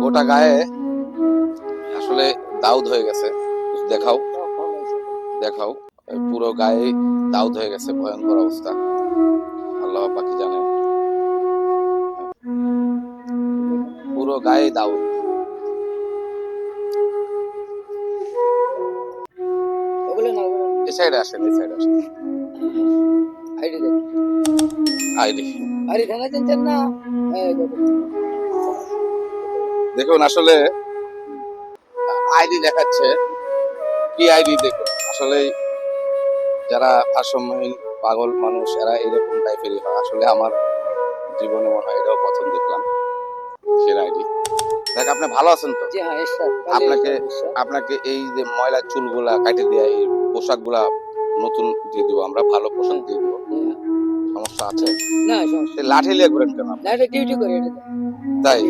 গোটা গায়ে আসলে দাউদ হয়ে গেছে। দেখাও। দেখাও। পুরো গায়ে দাউদ হয়ে গেছে। ভয়ঙ্কর অবস্থা। আল্লাহ পাকি জানে। পুরো গায়ে দাউদ। সাইডে আসেন এই সাইডে আসেন। ID ID. যাচ্ছে না? দেখুন আসলে আইডি দেখাচ্ছে। কি আইডি দেখুন? আসলে যারা ভারসাম্যহীন পাগল মানুষ এরা এরকম টাইপেরই হয়। আসলে আমার জীবনে মনে হয় এটাও প্রথম দেখলাম সেরা আইডি। দেখ আপনি ভালো আছেন তো? হ্যাঁ আপনাকে- আপনাকে এই যে ময়লা চুলগুলা কাটে দেয়া এই পোশাকগুলা নতুন দিয়ে দিব আমরা ভালো পোশাক দিয়ে দিব। সমস্যা আছে? না লাঠি লিয়ে ঘুরেন কেন এটা ডিউটি করি তাই?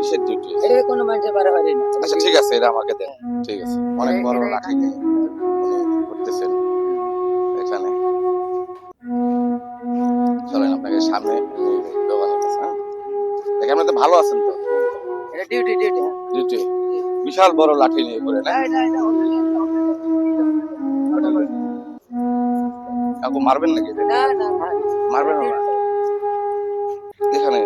কিসের ডিউটি এটা কোনো মানুষের না। আচ্ছা ঠিক আছে এটা আমাকে দেন। ঠিক আছে। অনেক বড় লাঠি নিয়ে উনি ঘুরতেছেন। এখানে। চলেন আপনাকে সামনে হ্যাঁ? দেখে আপনি তো ভালো আছেন তো? এটা ডিউটি ডিউটি ডিউটি বিশাল বড় লাঠি নিয়ে ঘুরে না? কাকু মারবেন নাকি? না না মারবেন না। এখানে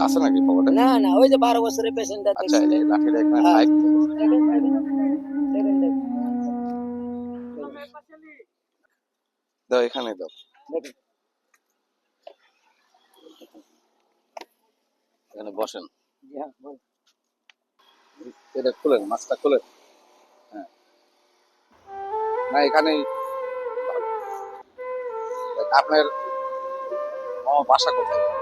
কিছু আছে নাকি পকেটে? না না ওই যে বারো বছরের পেশেন্ট আচ্ছা এই লাঠিটা এখানে হ্যাঁ। দাও এখানে দাও। এখানে বসেন। এটা খুলেন মাছটা খুলেন। হ্যাঁ। না এখানেই। আপনার বাসা কোথায়?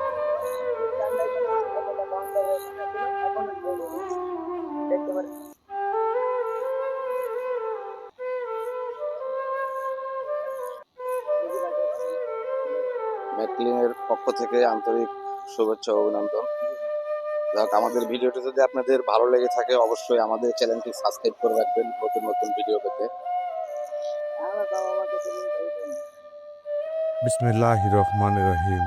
ম্যাকলিনের পক্ষ থেকে আন্তরিক শুভেচ্ছা ও অভিনন্দন। যাক, আমাদের ভিডিওটি যদি আপনাদের ভালো লেগে থাকে, অবশ্যই আমাদের চ্যানেলটি সাবস্ক্রাইব করে রাখবেন নতুন নতুন ভিডিও পেতে। বিসমিল্লাহ রহমান রহিম।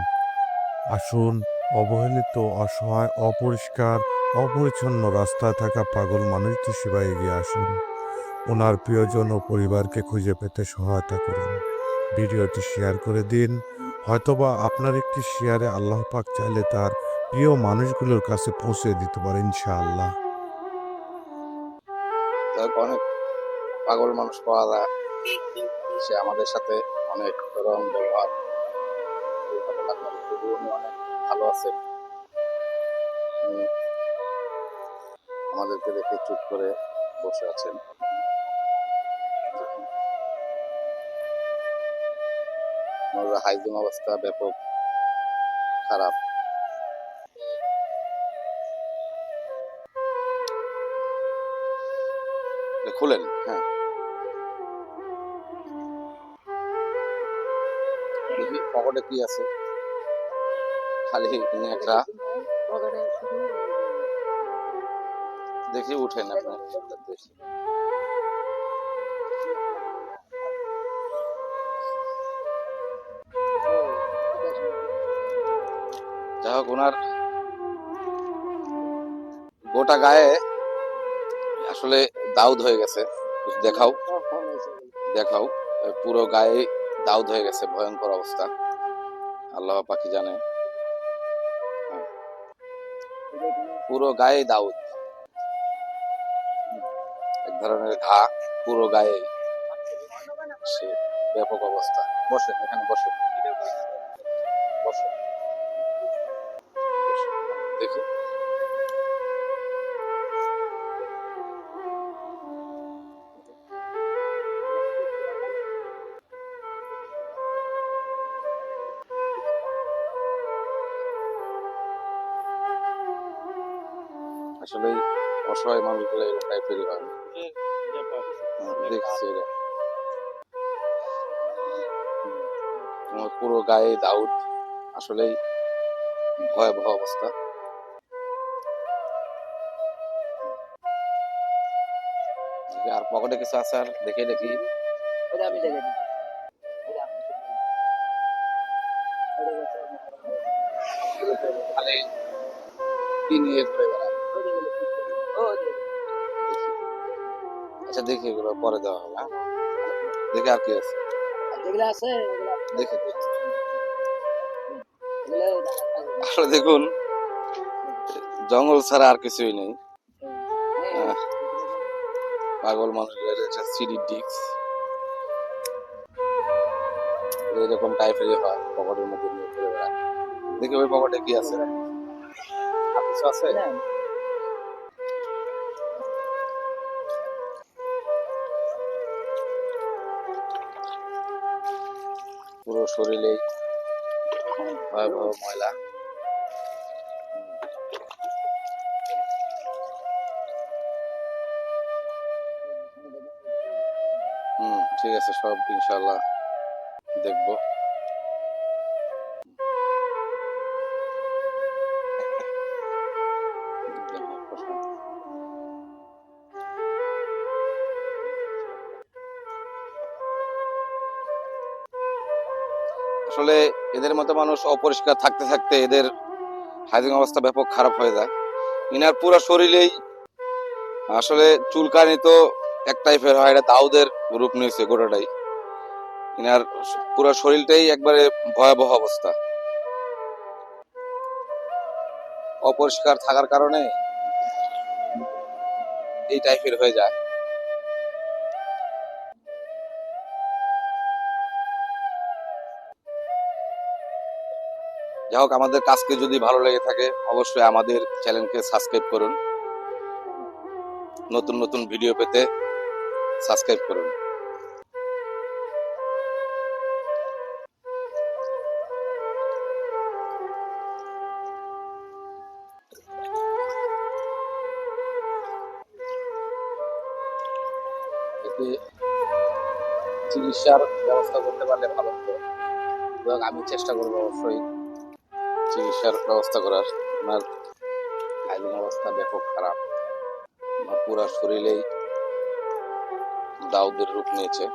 আসুন, অবহেলিত, অসহায়, অপরিষ্কার অপরিচ্ছন্ন রাস্তায় থাকা পাগল মানুষটি সেবায় এগিয়ে আসুন। ওনার প্রিয়জন ও পরিবারকে খুঁজে পেতে সহায়তা করুন। ভিডিওটি শেয়ার করে দিন। হয়তোবা আপনার একটি শেয়ারে আল্লাহ পাক চাইলে তার প্রিয় মানুষগুলোর কাছে পৌঁছে দিতে পারে, ইনশাআল্লাহ। অনেক পাগল মানুষ পাওয়া যায়। সে আমাদের সাথে অনেক রং ব্যবহার ভালো উনি আমাদেরকে দেখে চুপ করে বসে আছেন। ওনার হাইজিন অবস্থা ব্যাপক খারাপ। খুলেন? হ্যাঁ। দেখি পকেটে কি আছে। খালি শুধু দেখি উঠেন আপনি যাই হোক ওনার গোটা গায়ে আসলে দাউদ হয়ে গেছে। দেখাও। দেখাও। পুরো গায়ে দাউদ হয়ে গেছে। ভয়ঙ্কর অবস্থা। আল্লাহ পাখি জানে। হ্যাঁ। পুরো গায়ে দাউদ। ধরনের ঘা পুরো গায়ে সে ব্যাপক অবস্থা। বসে এখানে বসে বসেন। দেখি। অসহায় মানুষগুলো এরকম টাইপেরই হয়। দেখছি এটা আমার পুরো গায়ে দাউদ। আসলেই ভয়াবহ অবস্থা। আর পকেটে কিছু আছে আর দেখে দেখি। ওটা আমি দেখে দিচ্ছি। ওটা আমি দেখে দিচ্ছি। ওটা খালি কি নিয়ে বেড়ায় আচ্ছা দেখি এগুলো পরে দেওয়া হবে হ্যাঁ? দেখি আর কি আছে। যেগুলো আছে? দেখি। আসলে দেখুন জঙ্গল ছাড়া আর কিছুই নেই। হ্যাঁ। পাগল মানুষের একটা সিডি ডিক্স এরকম টাইপেরই হয় পকেটের মধ্যে নিয়ে ঘুরে বেড়ায়। দেখি ওই পকেটে কি আছে? আর কিছু আছে? পুরো শরীরে ভয়াবহ ময়লা। হুম ঠিক আছে সব ইনশাল্লাহ দেখব। আসলে এদের মতো মানুষ অপরিষ্কার থাকতে থাকতে এদের হাইজিন অবস্থা ব্যাপক খারাপ হয়ে যায়। ইনার পুরো শরীরেই আসলে চুলকানি তো এক টাইপের হয়, এটা দাউদের রূপ নিয়েছে গোটাটাই। ইনার পুরো শরীরটাই একবারে ভয়াবহ অবস্থা। অপরিষ্কার থাকার কারণে এই টাইপের হয়ে যায়। যাই হোক, আমাদের কাজকে যদি ভালো লেগে থাকে, অবশ্যই আমাদের চ্যানেলকে সাবস্ক্রাইব করুন। নতুন নতুন ভিডিও পেতে সাবস্ক্রাইব করুন। এতে চিকিৎসার ব্যবস্থা করতে পারলে ভালো হতো। এবং আমি চেষ্টা করব অবশ্যই। চিকিৎসার ব্যবস্থা করার। ওনার শারীরিক অবস্থা ব্যাপক খারাপ। পুরা শরীরেই দাউদের রূপ নিয়েছে।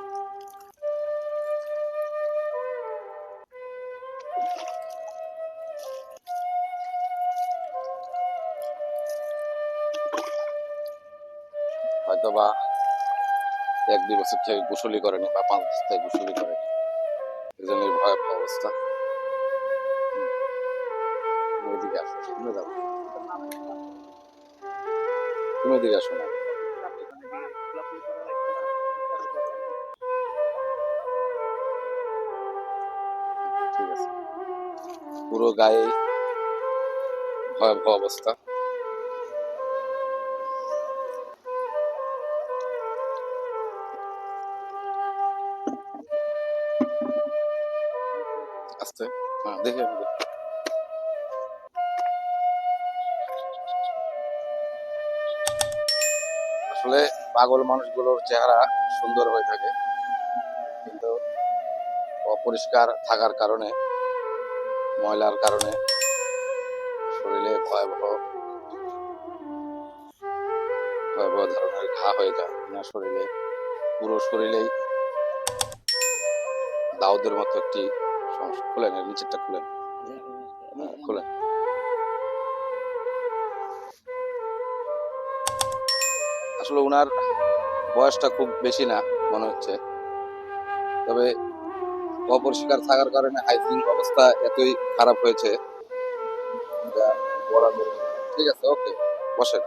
হয়তো বা এক দুই বছর থেকে গোসলি করেনি বা পাঁচ বছর থেকে গোসলি করেনি। এই জন্য ভয়াবহ অবস্থা। এদিকে আসো তুমি এদিকে আসো না। পুরো গায়ে ভয়াবহ অবস্থা। আস্তে হ্যাঁ দেখে। আসলে পাগল মানুষগুলোর চেহারা সুন্দর হয়ে থাকে। কিন্তু অপরিষ্কার থাকার কারণে ময়লার কারণে শরীরে ভয়াবহ ভয়াবহ ধরনের ঘা হয়ে যায়। না শরীরে পুরো শরীরেই দাউদের মতো একটি সমস্যা খুলেন নিচেরটা খুলেন। হ্যাঁ, খুলেন। আসলে ওনার বয়সটা খুব বেশি না, মনে হচ্ছে। তবে অপরিষ্কার থাকার কারণে হাইজিন অবস্থা এতই খারাপ হয়েছে। ঠিক আছে ওকে বসেন।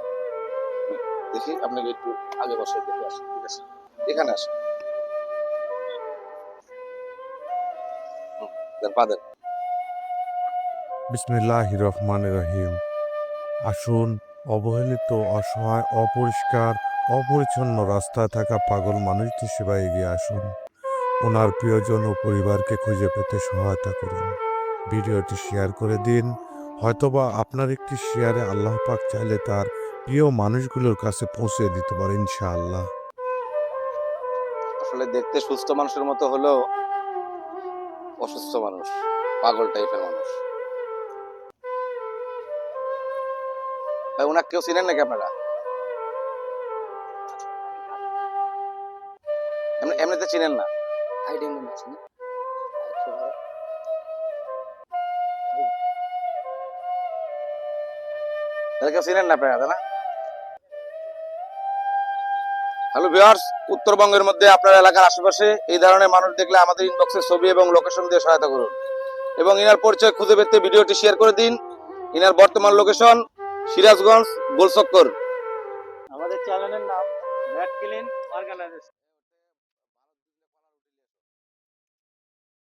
দেখি আপনাকে একটু আগে বসে দেখে আসেন ঠিক আছে? এখানে আসেন। বিসমিল্লাহ রহমান রহিম। আসুন, অবহেলিত, অসহায়, অপরিষ্কার অপরিচ্ছন্ন রাস্তায় থাকা পাগল মানুষটির সেবায় এগিয়ে আসুন। ওনার প্রিয়জন ও পরিবারকে খুঁজে পেতে সহায়তা করুন। ভিডিওটি শেয়ার করে দিন। হয়তোবা আপনার একটি শেয়ারে আল্লাহ পাক চাইলে তার প্রিয় মানুষগুলোর কাছে পৌঁছে দিতে পারে, ইনশাআল্লাহ। আসলে দেখতে সুস্থ মানুষের মতো হলেও অসুস্থ মানুষ, পাগল টাইপের মানুষ। ওনাকে কেউ চিনেন নাকি আপনারা? এমনিতে চিনেন না? মনে আছে চিনেন না হ্যালো ভিউয়ার্স উত্তরবঙ্গের মধ্যে আপনার এলাকার আশেপাশে এই ধরনের মানুষ দেখলে আমাদের ইনবক্সে ছবি এবং লোকেশন দিয়ে সহায়তা করুন। এবং ইনার পরিচয় খুঁজে পেতে ভিডিওটি শেয়ার করে দিন। ইনার বর্তমান লোকেশন সিরাজগঞ্জ গোলচক্কর আমাদের চ্যানেলের নাম ব্যাট ক্লিন অর্গানাইজেশন